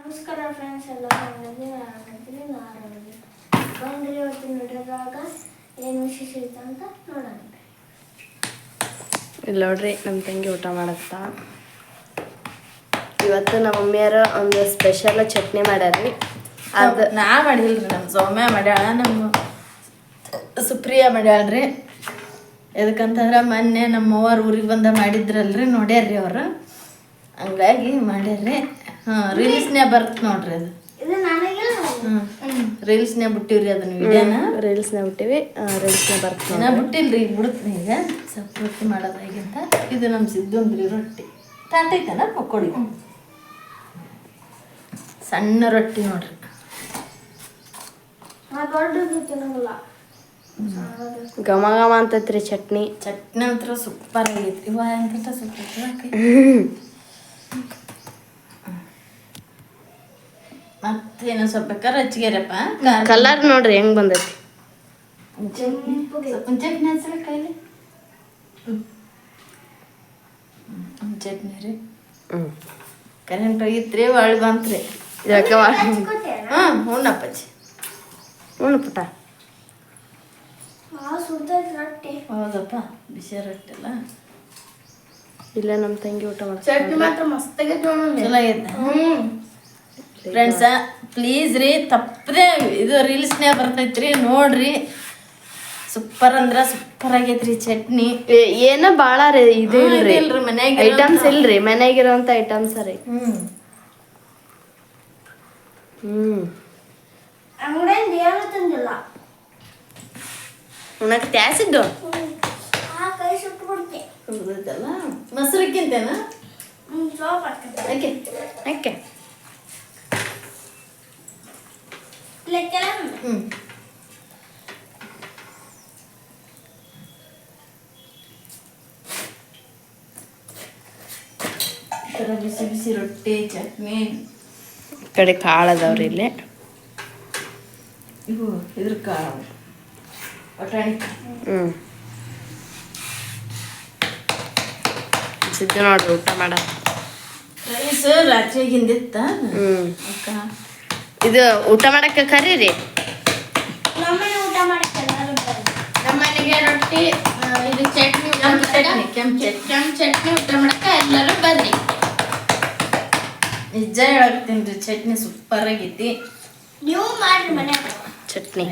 ನಮಸ್ಕಾರ ಫ್ರೆಂಡ್ಸ್ ಎಲ್ಲ ಆರಾಮಿದ್ದೀನಿ ನಾನು ನಾರಾಗಿ ಆರಾಮಿದ್ದೀನಿ ಇವತ್ತು ನೋಡಿದಾಗ ಏನು ವಿಶೇಷ ಐತೆ ಅಂತ ನೋಡೋಣ. ಇಲ್ಲಿ ನೋಡ್ರಿ ನಮ್ಮ ತಂಗಿ ಊಟ ಮಾಡತ್ತ. ಇವತ್ತು ನಮ್ಮ ಮಮ್ಮಿಯರ ಒಂದು ಸ್ಪೆಷಲ್ ಚಟ್ನಿ ಮಾಡ್ಯಾರ್ರಿ. ಅದು ನಾ ಮಾಡಿಲ್ರಿ ನಮ್ಮ ಸೌಮ್ಯ ಮಾಡ್ಯಾಳ ನಮ್ಮ ಸುಪ್ರಿಯ ಮಾಡ್ಯಾಳ್ರಿ. ಎದಕ್ಕಂತಂದ್ರೆ ಮೊನ್ನೆ ನಮ್ಮ ಅವ್ವಾರ ಊರಿಗೆ ಬಂದ ಮಾಡಿದ್ರಲ್ರಿ ನೋಡ್ಯಾರ್ರಿ ಅವರು. ಹಂಗಾಗಿ ಮಾಡ್ಯಾರ್ರಿ. ಹಾಂ ರೀಲ್ಸ್ನ್ಯಾಗ ಬರ್ತ್ ನೋಡ್ರಿ ಅದು. ರೀಲ್ಸ್ನ್ಯಾಗ ಬಿಟ್ಟಿವ್ರಿ ಅದನ್ನ ವಿಡಿಯೋನ. ರೀಲ್ಸ್ನ ಬಿಟ್ಟಿವಿ. ರೀಲ್ಸ್ನ ಬರ್ತೀನಿ ನಾ ಬಿಟ್ಟಿಲ್ರಿ ಈಗ ಬಿಡುತ್ತೆ ಈಗ. ಸ್ವಲ್ಪ ರೊಟ್ಟಿ ಮಾಡೋದಾಗಿಂತ ಇದು ನಮ್ಮ ಸಿದ್ದುಂದ್ರಿ ರೊಟ್ಟಿ. ತಾಟೈತನ ಪಕ್ಕೋಡಿ ಸಣ್ಣ ರೊಟ್ಟಿ ನೋಡ್ರಿ. ಘಮ ಘಮ ಅಂತೈತ್ರಿ ಚಟ್ನಿ. ಚಟ್ನಿ ಅಂತೂ ಸೂಪರ್ ಆಗೈತಿ. ಇವ ಎಂತ ಸೂಪರ್ ಮತ್ತೇನು ಸ್ವಲ್ಪ ಬೇಕಾರೆ ಹಚ್ಚಿಗೆರಪ್ಪ. ಕಲರ್ ನೋಡ್ರಿ ಹೆಂಗ್ ಬಂದೈತಿ. ಚಟ್ನಿ ಹಚ್ಚಲ ಕೈಲಿ? ಹ್ಮ್, ಚಟ್ನಿ ರೀ. ಕರೆಂಟ್ ಹೋಗಿತ್ರಿ ಒಳ್ಳೆ ಬಂತ್ರಿ. ಯಾಕೆ ಹಚ್ಕೊತೀಯ? ಹ್ಞೂ ಹ್ಞೂನಪ್ಪಚ್ಚಿ ಹ್ಞೂ ಪುಟ್ಟ. ಹೌದಪ್ಪ ಬಿಸಿ ರೊಟ್ಟಿ ಅಲ್ಲ. ಇಲ್ಲೇ ನಮ್ಮ ತಂಗಿ ಊಟ ಮಾಡ್ತಾರೆ ಚಟ್ನಿ ಮಾತ್ರ ಮಸ್ತಾಗಿ ಚಲೋ ಆಗೈತೆ. ಫ್ರೆಂಡ್ಸ ಪ್ಲೀಸ್ ರೀ ತಪ್ಪದೆ ಇದು ರೀಲ್ಸ್ನ್ಯಾಗ ಬರ್ತೈತ್ರಿ ನೋಡ್ರಿ. ಸೂಪರ್ ಅಂದ್ರ ಸೂಪರ್ ಆಗೈತ್ರಿ ಚಟ್ನಿ. ಏನೋ ಭಾಳ ರೀ ಇದು ಇಲ್ರಿ. ಮನ್ಯಾಗ ಐಟಮ್ಸ್ ಇಲ್ರಿ ಮನ್ಯಾಗಿರೋಂಥ ಐಟಮ್ಸ್ ರೀ. ಹ್ಮ್. ಉಣಕ್ ತ್ಯಾಸಿದ್ದು? ಮೊಸರಕ್ಕಿಂತೇನಾ? ಓಕೆ ಓಕೆ ಹ್ಞೂ ಹಾಕ್ತೀನಿ. ಯಾಕೆ ಯಾಕೆ ಲೆಕ್ಕೆಲ್ಲ ಹ್ಮ್ ಈ ಥರ ಬಿಸಿ ಬಿಸಿ ರೊಟ್ಟಿ ಚಟ್ನಿ. ಈ ಕಡೆ ಕಾಳು ಅದಾವ್ರಿ ಇಲ್ಲಿ. ಇವು ಇದ್ರ ಕಾಳು ಬಟಾಣಿ ಹ್ಮ್. ಸಿದ್ಧ ನೋಡ್ರಿ ಊಟ ಮಾಡ. ರೈಸ್ ರಾತ್ರಿ ಹಿಂದಿತ್ತ? ಹ್ಮ್. ಅಕ್ಕ? ಇದು ಊಟ ಮಾಡಕ್ಕೆ ಕರೀರಿ. ನಮ್ಮನೆಗೆ ರೊಟ್ಟಿ ಇದು ಚಟ್ನಿ ಊಟ ಕೆಂಪು ಚಟ್ನಿ ಕೆಂಪು ಚಟ್ನಿ. ಕೆಂಪು ಚಟ್ನಿ ಊಟ ಮಾಡಕ್ಕ ಎಲ್ಲರೂ ಬನ್ನಿ ನಿಜ ಹೇಳ್ತೀನಿ ರೀ ಚಟ್ನಿ ಸೂಪರ್ ಆಗೈತಿ ನೀವು ಮಾಡ್ರಿ ಮನ್ಯಾಗ ಚಟ್ನಿ.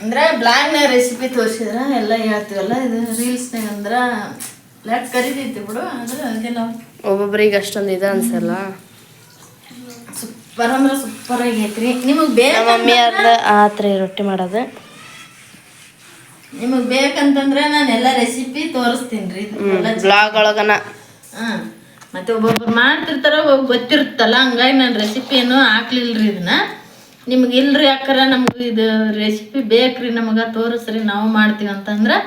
ಅಂದ್ರೆ ಬ್ಲಾಗ್ನ ರೆಸಿಪಿ ತೋರಿಸಿದ್ರ ಎಲ್ಲ ಹೇಳ್ತೀವಲ್ಲ ಇದು ರೀಲ್ಸ್ನಾಗ ಅಂದ್ರ ಲೆಕ್ಕ ಕರಿತೈತಿ ಬಿಡು ಆದ್ರೆ ನಾವು ಒಬ್ಬೊಬ್ರಿಗೆ ಅಷ್ಟೊಂದು ಇದು ಅನ್ಸಲ್ಲ. ಸೂಪರ್ ಅಂದ್ರೆ ಸೂಪರ್ ಆಗೈತ್ರಿ. ನಿಮಗೆ ಬೇಕು ಮಮ್ಮಿ ಅರ್ಧ ಆತ್ರಿ ರೊಟ್ಟಿ ಮಾಡೋದು. ನಿಮಗೆ ಬೇಕಂತಂದ್ರೆ ನಾನು ಎಲ್ಲ ರೆಸಿಪಿ ತೋರಿಸ್ತೀನಿ ರೀ ಬ್ಲಾಗ್ ಒಳಗನ. ಹಾಂ ಮತ್ತೆ ಒಬ್ಬೊಬ್ರು ಮಾಡ್ತಿರ್ತಾರ ಒಬ್ಬ ಗೊತ್ತಿರುತ್ತಲ್ಲ ಹಂಗಾಗಿ ನಾನು ರೆಸಿಪಿ ಏನು ಹಾಕ್ಲಿಲ್ರಿ ಇದನ್ನ. ನಿಮ್ಗೆ ಇಲ್ರಿ ಅಕ್ಕರ ನಮ್ಗೆ ಇದು ರೆಸಿಪಿ ಬೇಕ್ರಿ ನಮಗೆ ತೋರಿಸ್ರಿ ನಾವು ಮಾಡ್ತೀವಿ ಅಂತಂದ್ರೆ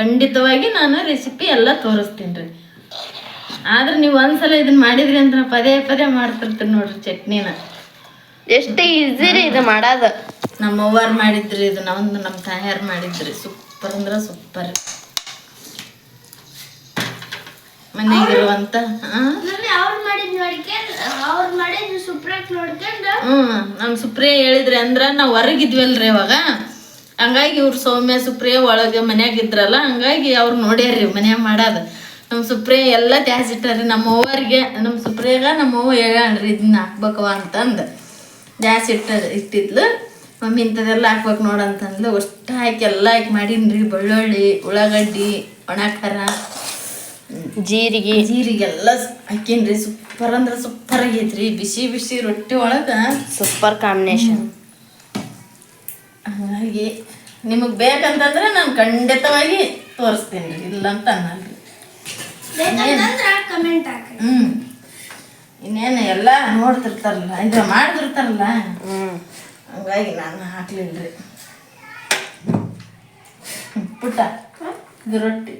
ಖಂಡಿತವಾಗಿ ನಾನು ರೆಸಿಪಿ ಎಲ್ಲ ತೋರಿಸ್ತೀನಿ ರೀ ಆದ್ರೆ ನೀವು ಒಂದ್ಸಲ ಇದನ್ನ ಮಾಡಿದ್ರಿ ಅಂದ್ರೆ ಪದೇ ಪದೇ ಮಾಡ್ತಿರ್ತೀರಿ ನೋಡ್ರಿ ಚಟ್ನಿನ. ಎಷ್ಟು ಈಸಿ ರೀ ಇದು ಮಾಡೋದು. ನಮ್ಮ ಅವ್ವಾರು ಮಾಡಿದ್ರಿ ಇದನ್ನ ಒಂದು ನಮ್ಮ ತಾಯಾರು ಮಾಡಿದ್ರಿ. ಸೂಪರ್ ಅಂದ್ರೆ ಸೂಪರ್ ಮನೆಗಿರುವಂತ ಹ್ಮ್ ನಮ್ ಸುಪ್ರಿಯ ಹೇಳಿದ್ರಿ ಅಂದ್ರ ನಾವ್ ಹೊರಗಿದ್ವಲ್ರಿ ಅವಾಗ ಹಂಗಾಗಿ ಇವ್ರು ಸೌಮ್ಯ ಸುಪ್ರಿಯ ಒಳಗೆ ಮನ್ಯಾಗ ಇದ್ರಲ್ಲ ಹಂಗಾಗಿ ಅವ್ರು ನೋಡ್ಯಾರ್ರಿ ಮನ್ಯಾಗ ಮಾಡೋದು. ನಮ್ಮ ಸುಪ್ರಿಯ ಎಲ್ಲ ತ್ಯಾಸಿಟ್ಟಾರ್ರಿ ನಮ್ಮ ಅವ್ವರಿಗೆ ನಮ್ಮ ಸುಪ್ರಿಯಾಗ ನಮ್ಮ ಅವ್ವ ಹೇಳ್ರಿ ಇದನ್ನ ಹಾಕ್ಬೇಕವ ಅಂತಂದು. ಜಾಸ್ತಿ ಇಟ್ಟ ಇಟ್ಟಿದ್ಲು. ಮಮ್ಮಿ ಇಂಥದೆಲ್ಲ ಹಾಕ್ಬೇಕು ನೋಡಂತಂದ್ಲು ಅಷ್ಟು ಹಾಕಿ ಎಲ್ಲ ಹಾಕಿ ಮಾಡೀನ್ರಿ. ಬೆಳ್ಳುಳ್ಳಿ ಉಳ್ಳಾಗಡ್ಡಿ ಒಣ ಖಾರ ಜೀರಿಗೆ. ಜೀರಿಗೆ ಎಲ್ಲ ರೀ ಸೂಪರ್ ಅಂದ್ರೆ ಸೂಪರ್ ಆಗೈತ್ರಿ. ಬಿಸಿ ಬಿಸಿ ರೊಟ್ಟಿ ಒಳಗೆ. ಸೂಪರ್ ಕಾಂಬಿನೇಷನ್ ಹಾಗಾಗಿ ನಿಮಗೆ ಬೇಕಂತಂದ್ರೆ ನಾನು ಖಂಡಿತವಾಗಿ ತೋರಿಸ್ತೀನಿ. ರೀ ಇಲ್ಲ ಅಂತ ಅನ್ನಲ್ರಿ ಬೇಕಂತಂದ್ರ ಕಮೆಂಟ್ ಹಾಕ್ರಿ. ಹ್ಞೂ ಇನ್ನೇನು ಎಲ್ಲ ನೋಡ್ತಿರ್ತಾರಲ್ಲ ಇದು ಮಾಡ್ತಿರ್ತಾರಲ್ಲ. ಹ್ಮ್. ಹಂಗಾಗಿ ನಾನು ಹಾಕ್ಲಿಲ್ಲ ರೀ ಪುಟ್ಟ ಇದು ರೊಟ್ಟಿ.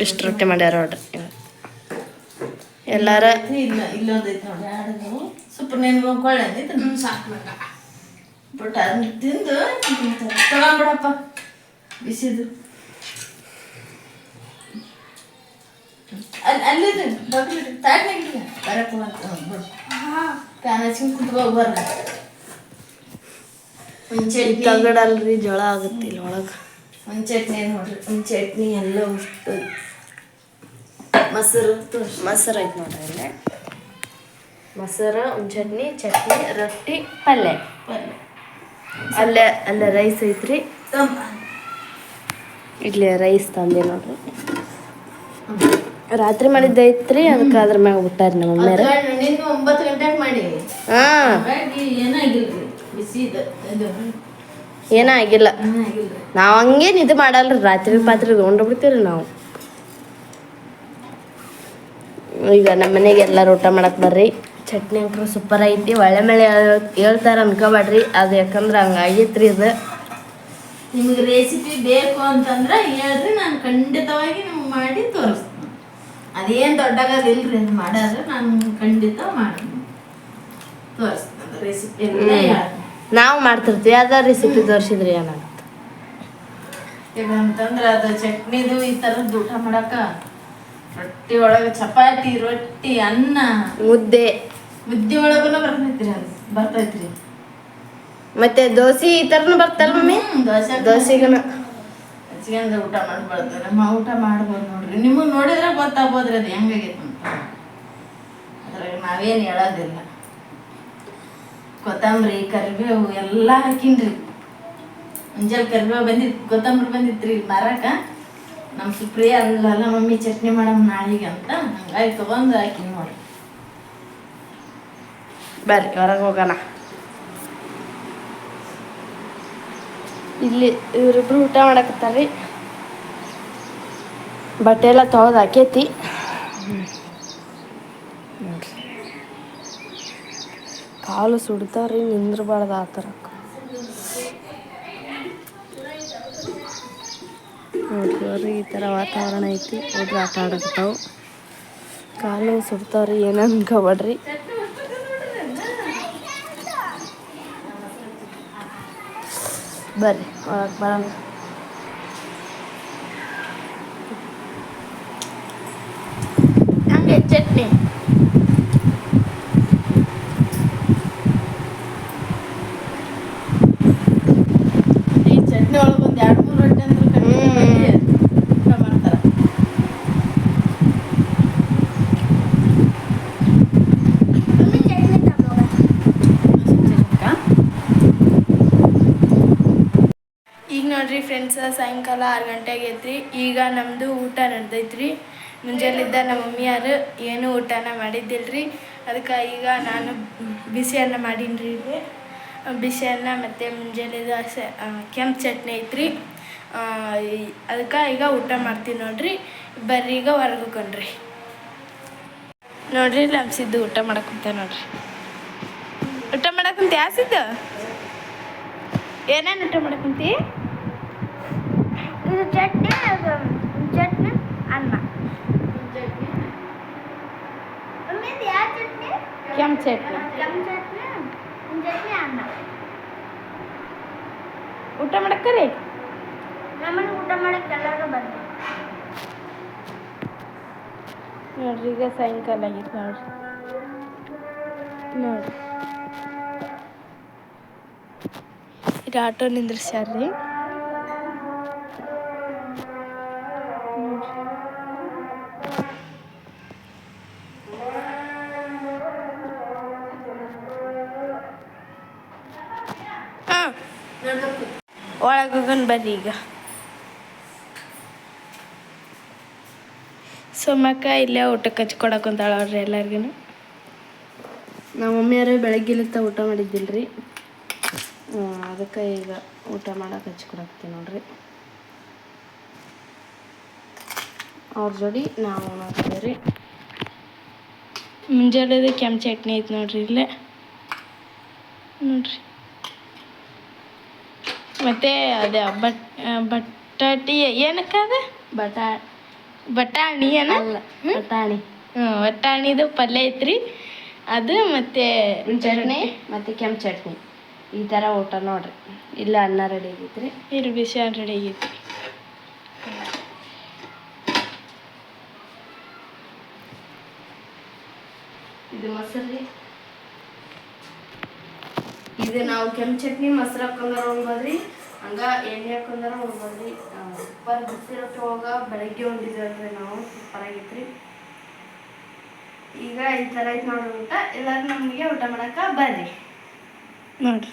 ಎಷ್ಟು ರೊಟ್ಟಿ ಮಾಡ್ಯಾರ ನೋಡ್ರಿ ಎಲ್ಲಾರ ಇಲ್ಲ ಇಲ್ಲೊಂದೈತೆ ನೋಡಿ ಸೂಪರ್ ನೆನ್ಗೆ ಕೊಳ್ಳೆ ಅಂದಿತ್ತು ಸಾಕು ಬಟ್ ಅದನ್ನ ತಿಂದು ತಗೊಂಬಿಡಪ್ಪ ಬಿಸಿದು. ಅಲ್ಲಿ ಅಲ್ಲಿದೆ ಬಗ್ಲಿದೆ ತಾಟ್ನಾಗಿಲ್ಲ ಬರಕ್ಕೆ ಬಂತು ಬಿಡು ಫ್ಯಾನ್ ಹಚ್ಕೊಂಡು ಕುತ್ಕೋಗಿ ಬರ್ರಿ ಒಂದು ಚಟ್ನಿ. ತಗಡಲ್ರಿ ಜೋಳ ಆಗುತ್ತೆ ಇಲ್ಲಿ ಒಳಗೆ. ಒಂದು ಚಟ್ನಿ ನೋಡ್ರಿ. ಒಂದು ಚಟ್ನಿ ಎಲ್ಲ ಉಷ್ಟು ಮೊಸರು ಮೊಸರು ಐತೆ ನೋಡ್ರಿ ಇಲ್ಲೇ ಮೊಸರು ಚಟ್ನಿ ಚಟ್ನಿ ರೊಟ್ಟಿ ಪಲ್ಯ ಪಲ್ಯ ಅಲ್ಲೇ ಅಲ್ಲೇ ರೈಸ್ ಐತ್ರಿ? ಇಲ್ಲಿ ರೈಸ್ ತಂದೆ ನೋಡ್ರಿ. ರಾತ್ರಿ ಮಾಡಿದ್ದ ಐತ್ರಿ ಅದಕ್ಕೆ ಅದ್ರ ಮ್ಯಾಗ ಬಿಟ್ಟಾರಿ ನಮ್ಮ ಮಮ್ಮಿಯರ ಒಂಬತ್ತು ಗಂಟೆಗೆ ಮಾಡಿ ಏನೂ ಆಗಿಲ್ಲ. ನಾವು ಹಂಗೇನು ಇದು ಮಾಡಲ್ರಿ ರಾತ್ರಿ ಪಾತ್ರೆ ತೊಗೊಂಡು ಬಿಡ್ತೀವಿ ನಾವು. ಈಗ ನಮ್ಮ ಮನೆಗೆ ಎಲ್ಲರೂ ಊಟ ಮಾಡಕ್ಕೆ ಬರ್ರಿ. ಚಟ್ನಿ ಅಂಕರು ಸೂಪರ್ ಐತಿ. ಒಳ್ಳೆ ಮೇಲೆ ಹೇಳ್ತಾರ ಅನ್ಕೋಬೇಡ್ರಿ. ಅದು ಯಾಕಂದ್ರೆ ಹಂಗಾಗೈತ್ರಿ ಇದು. ನಿಮಗೆ ರೆಸಿಪಿ ಬೇಕು ಅಂತಂದ್ರೆ ಹೇಳ್ರಿ ನಾನು ಖಂಡಿತವಾಗಿ ನಿಮ್ಗೆ ಮಾಡಿ ತೋರಿಸ್ತೀನಿ. ಅದೇನು ದೊಡ್ಡಾಗದಿಲ್ರಿ ಅದು ಮಾಡೋದ್ರೆ ನಾನು ಖಂಡಿತ ಮಾಡ್ತೀನಿ. ತೋರಿಸ್ತೀನಿ ರೆಸಿಪಿ ನಾವು ಮಾಡ್ತಿರ್ತೀವಿ ಅದ ರೆಸಿಪಿ ತೋರಿಸಿದ್ರಿ ಏನಾಗುತ್ತೆ ಈಗ ಅಂತಂದ್ರೆ ಅದು ಚಟ್ನಿದು ಈ ಥರದ್ದು ಊಟ ಮಾಡಕ ರೊಟ್ಟಿ ಒಳಗೆ ಚಪಾತಿ ರೊಟ್ಟಿ ಅನ್ನ. ಮುದ್ದೆ. ಮುದ್ದೆ ಒಳಗನ ಬರ್ತೈತ್ರಿ ಅದು ಬರ್ತೈತ್ರಿ ಮತ್ತೆ ದೋಸೆ ಈ ಥರನೂ ಬರ್ತಲ್ಲ ಮಮ್ಮಿ? ದೋಸೆ ದೋಸೆಗನ. ಹಚ್ಕೊಂಡ್ ಊಟ ಮಾಡ್ಬಾರ್ದು ನಮ್ಮ ಊಟ ಮಾಡ್ಬೋದು ನೋಡ್ರಿ. ನಿಮಗೆ ನೋಡಿದ್ರೆ ಗೊತ್ತಾಗ್ಬೋದ್ರಿ ಅದು ಹೆಂಗಾಗೈತೆ ಅಂತ. ಅದ್ರಾಗ ನಾವೇನು ಹೇಳೋದಿಲ್ಲ. ಕೊತ್ತಂಬರಿ ಕರಿಬೇವು ಎಲ್ಲ ಹಾಕಿನ್ರಿ. ಮುಂಜಾನೆ ಕರಿಬೇವು ಬಂದಿತ್ತು ಕೊತ್ತಂಬರಿ ಬಂದಿತ್ರಿ ಮಾರಕ. ನಮ್ಮ ಸುಪ್ರಿಯ ಅಲ್ಲ ಮಮ್ಮಿ ಚಟ್ನಿ ಮಾಡಮ್ ನಾಳೆಗೆ ಅಂತ ಹಂಗಾಗಿ ತೊಗೊಂಡು ಹಾಕಿನಿ ನೋಡ್ರಿ. ಬರ್ರಿ, ಹೊರಗೆ ಹೋಗೋಣ. ಇಲ್ಲಿ ಇವರಿಬ್ರು ಊಟ ಮಾಡಕತ್ತಾರ್ರಿ. ಬಟ್ಟೆ ಎಲ್ಲ ತೊಳೆದು ಹಾಕೈತಿ. ಕಾಲು ಸುಡ್ತಾವ್ರಿ ನಿಂದ್ರಬಾರ್ದು ಆ ಥರ. ನೋಡ್ರಿ ಈ ಥರ ವಾತಾವರಣ ಐತಿ. ಹೋದ್ರೆ ಆಟ ಆಡಕತ್ತಾವು. ಕಾಲು ಸುಡ್ತಾವ್ರಿ ಏನು ಅನ್ಕೋಬೇಡ್ರಿ ಬರ್ರಿ ಒಳಗೆ ಬರೋಣ ಹಂಗೆ ಚಟ್ನಿ ಈ ಚಟ್ನಿ ಒಳಗೆ ಒಂದು ಎರಡು ಮೂರು ರೊಟ್ಟಿ ಅಂದ್ರೆ ಖಂಡಿತ ಊಟ ಮಾಡ್ತಾರೆ ಮಮ್ಮಿ ಚಟ್ನಿ ತಗೋಗ ಈಗ ನೋಡ್ರಿ ಫ್ರೆಂಡ್ಸ್ ಸಾಯಂಕಾಲ ಆರು ಗಂಟೆಗೆ ಐತ್ರಿ ಈಗ ನಮ್ಮದು ಊಟ ನಡೆದೈತ್ರಿ. ಮುಂಜಾನಿದ್ದ ನಮ್ಮ ಮಮ್ಮಿಯಾರು ಏನೂ ಊಟನ ಮಾಡಿದ್ದಿಲ್ರಿ. ಅದಕ್ಕೆ ಈಗ ನಾನು ಬಿಸಿ ಅನ್ನ ಮಾಡೀನಿ ಇಲ್ಲಿ. ಬಿಸಿ ಅನ್ನ ಮತ್ತು ಮುಂಜಾನೆದ ಕೆಂಪು ಚಟ್ನಿ ಐತ್ರಿ. ಅದಕ್ಕೆ ಈಗ ಊಟ ಮಾಡ್ತೀನಿ ನೋಡ್ರಿ. ಬರ್ರಿ ಈಗ ಹೊರಗೆ ಹೋಗೋಣ್ರಿ. ನೋಡ್ರಿ ಲಮ್ಸಿದ್ದು ಊಟ ಮಾಡಕ್ಕಂತ ನೋಡ್ರಿ. ಊಟ ಮಾಡಕ್ಕಂತ ಯಾಸಿದ್ದು? ಏನೇನು ಊಟ ಮಾಡಕ್ಕಂತಿ ಚಟ್ನಿ ಚಟ್ನಿ ಅನ್ನ. ಕೆಂಪು ಚಟ್ನಿ. ಅನ್ನ. ಊಟ ಮಾಡಕ್ಕರಿ ನಮ್ಮನೆ ಊಟ ಮಾಡಕ್ಕೆ ಎಲ್ಲರೂ ಬಂದ್ರು. ನೋಡ್ರಿ ಈಗ ಸಾಯಂಕಾಲ ಆಗಿತ್ತು ನೋಡ್ರಿ. ನೋಡ್ರಿ. ಇದು ಆಟೋ ನಿಂದ್ರಿಸ್ಯಾರ್ರಿ ಹಾಂ ಒಳಗೆ ಹೋಗೋಣ ಬರ್ರಿ ಈಗ ಸೊಮ್ಮಕ್ಕ ಇಲ್ಲೇ ಊಟಕ್ಕೆ ಹಚ್ಕೊಡಕ್ಕಂತಾಳ ಅವ್ರಿ ಎಲ್ಲರಿಗೂ ನಮ್ಮ ಮಮ್ಮಿಯರೇ ಬೆಳಗ್ಗೆಲಿತ್ತ ಊಟ ಮಾಡಿದ್ದಿಲ್ರಿ. ಅದಕ್ಕೆ ಈಗ ಊಟ ಮಾಡಕ್ಕೆ ಹಚ್ಕೊಡಕ್ತೀವಿ ನೋಡ್ರಿ. ಅವ್ರ ಜೋಡಿ ನಾವು ನೋಡ್ತೀವಿ ರೀ ಮುಂಜಾನೆದು ಕೆಂಪು ಚಟ್ನಿ ಐತೆ ನೋಡ್ರಿ ಇಲ್ಲೇ ನೋಡ್ರಿ ಮತ್ತೆ ಅದೇ ಬಟ್ ಬಟಾಟಿ ಏನಕ್ಕ ಅದ? ಬಟಾ ಬಟಾಣಿ ಏನಲ್ಲ ಬಟಾಣಿ. ಹ್ಞೂ ಬಟಾಣಿದು ಪಲ್ಯ ಐತ್ರಿ. ಅದು ಮತ್ತೆ ಚಟ್ನಿ. ಮತ್ತು ಕೆಂಪು ಚಟ್ನಿ. ಈ ಥರ ಊಟ ನೋಡ್ರಿ. ಇಲ್ಲ ಅನ್ನ ರೆಡಿ ಆಗೈತ್ರಿ. ಇಲ್ಲಿ ಬಿಸಿ ರೆಡಿ ಆಗೈತ್ರಿ. ಇದು ಮೊಸರು ಇದು, ನಾವು ಕೆಂಪು ಚಟ್ನಿ, ಮೊಸರು ಹಾಕೊಂಡ್ರೆ ಉಣ್ಬೋದ್ರಿ ಹಂಗ ಎಣ್ಣೆ ಹಾಕೊಂಡ್ರೆ ಉಣ್ಬೋದ್ರಿ ಸೂಪರ್ ಬಿಸಿ ರೊಟ್ಟಿ ಒಳಗ ಬೆಳಗ್ಗೆ ಉಂಡಿದ್ವಲ್ರಿ ನಾವು ಸೂಪರ್ ಆಗಿತ್ರಿ. ಈಗ ಈ ಥರ ಐತೆ ನೋಡ್ರಿ ಊಟ. ಎಲ್ಲರೂ ನಮಗೆ ಊಟ ಮಾಡೋಕೆ ಬರ್ರಿ. ನೋಡ್ರಿ.